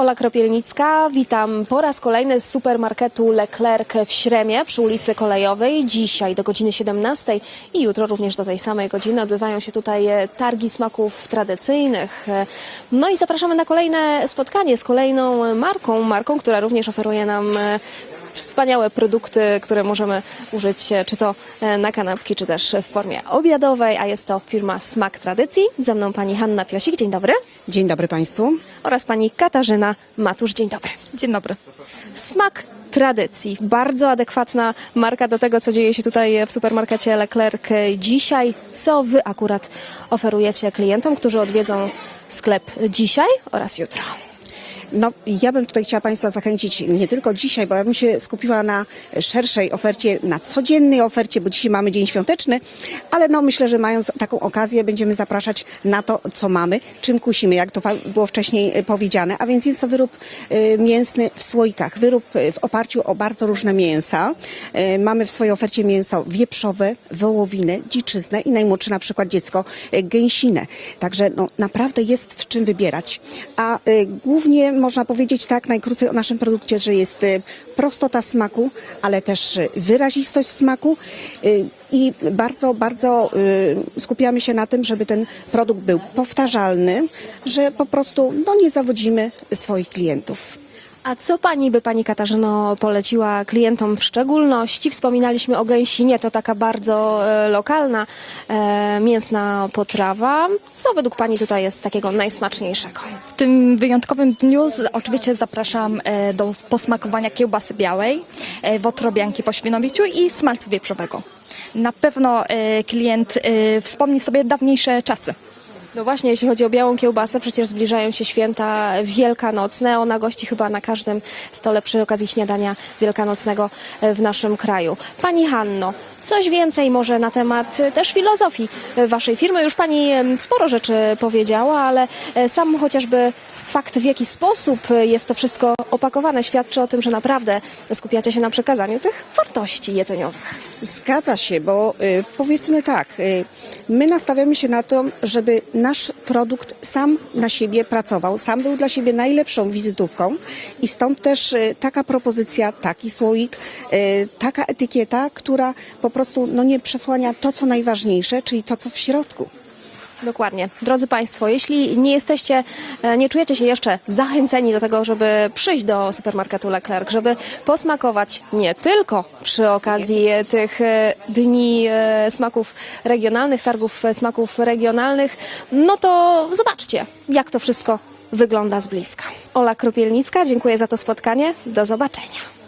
Ola Kropielnicka, witam po raz kolejny z supermarketu Leclerc w Śremie przy ulicy Kolejowej. Dzisiaj do godziny 17 i jutro również do tej samej godziny odbywają się tutaj e, targi smaków tradycyjnych. E, No i zapraszamy na kolejne spotkanie z kolejną marką, marką, która również oferuje nam e, wspaniałe produkty, które możemy użyć e, czy to e, na kanapki, czy też w formie obiadowej, a jest to firma Smak Tradycji. Ze mną pani Hanna Piosik, dzień dobry. Dzień dobry Państwu. oraz pani Katarzyna Matusz. Dzień dobry. Dzień dobry. Smak tradycji. Bardzo adekwatna marka do tego, co dzieje się tutaj w supermarkecie Leclerc dzisiaj. Co wy akurat oferujecie klientom, którzy odwiedzą sklep dzisiaj oraz jutro? No, ja bym tutaj chciała Państwa zachęcić nie tylko dzisiaj, bo ja bym się skupiła na szerszej ofercie, na codziennej ofercie, bo dzisiaj mamy dzień świąteczny, ale no myślę, że mając taką okazję będziemy zapraszać na to, co mamy, czym kusimy, jak to było wcześniej e, powiedziane, a więc jest to wyrób e, mięsny w słoikach, wyrób e, w oparciu o bardzo różne mięsa. Mamy w swojej ofercie mięso wieprzowe, wołowinę, dziczyznę i najmłodsze na przykład dziecko gęsinę. Także no, naprawdę jest w czym wybierać. A głównie można powiedzieć tak najkrócej o naszym produkcie, że jest e, prostota smaku, ale też e, wyrazistość smaku e, i bardzo, bardzo skupiamy się na tym, żeby ten produkt był powtarzalny, że po prostu no, nie zawodzimy swoich klientów. A co pani by pani Katarzyno poleciła klientom w szczególności? Wspominaliśmy o gęsinie, to taka bardzo e, lokalna e, mięsna potrawa. Co według pani tutaj jest takiego najsmaczniejszego? W tym wyjątkowym dniu z, oczywiście zapraszam e, do posmakowania kiełbasy białej, e, wotrobianki po świnowiciu i smalcu wieprzowego. Na pewno e, klient e, wspomni sobie dawniejsze czasy. No właśnie, jeśli chodzi o białą kiełbasę, przecież zbliżają się święta wielkanocne. Ona gości chyba na każdym stole przy okazji śniadania wielkanocnego e, w naszym kraju. Pani Hanno, coś więcej może na temat e, też filozofii e, waszej firmy. Już pani sporo rzeczy powiedziała, ale sam chociażby fakt, w jaki sposób jest to wszystko opakowane, świadczy o tym, że naprawdę skupiacie się na przekazaniu tych wartości jedzeniowych. Zgadza się, bo y, powiedzmy tak, y, my nastawiamy się na to, żeby nasz produkt sam na siebie pracował, sam był dla siebie najlepszą wizytówką i stąd też y, taka propozycja, taki słoik, taka etykieta, która po prostu no, nie przesłania to, co najważniejsze, czyli to, co w środku. Dokładnie. Drodzy Państwo, jeśli nie jesteście, e, nie czujecie się jeszcze zachęceni do tego, żeby przyjść do supermarketu Leclerc, żeby posmakować nie tylko przy okazji tych e, dni e, smaków regionalnych, targów smaków regionalnych, no to zobaczcie, jak to wszystko wygląda z bliska. Ola Krupielnicka, dziękuję za to spotkanie. Do zobaczenia.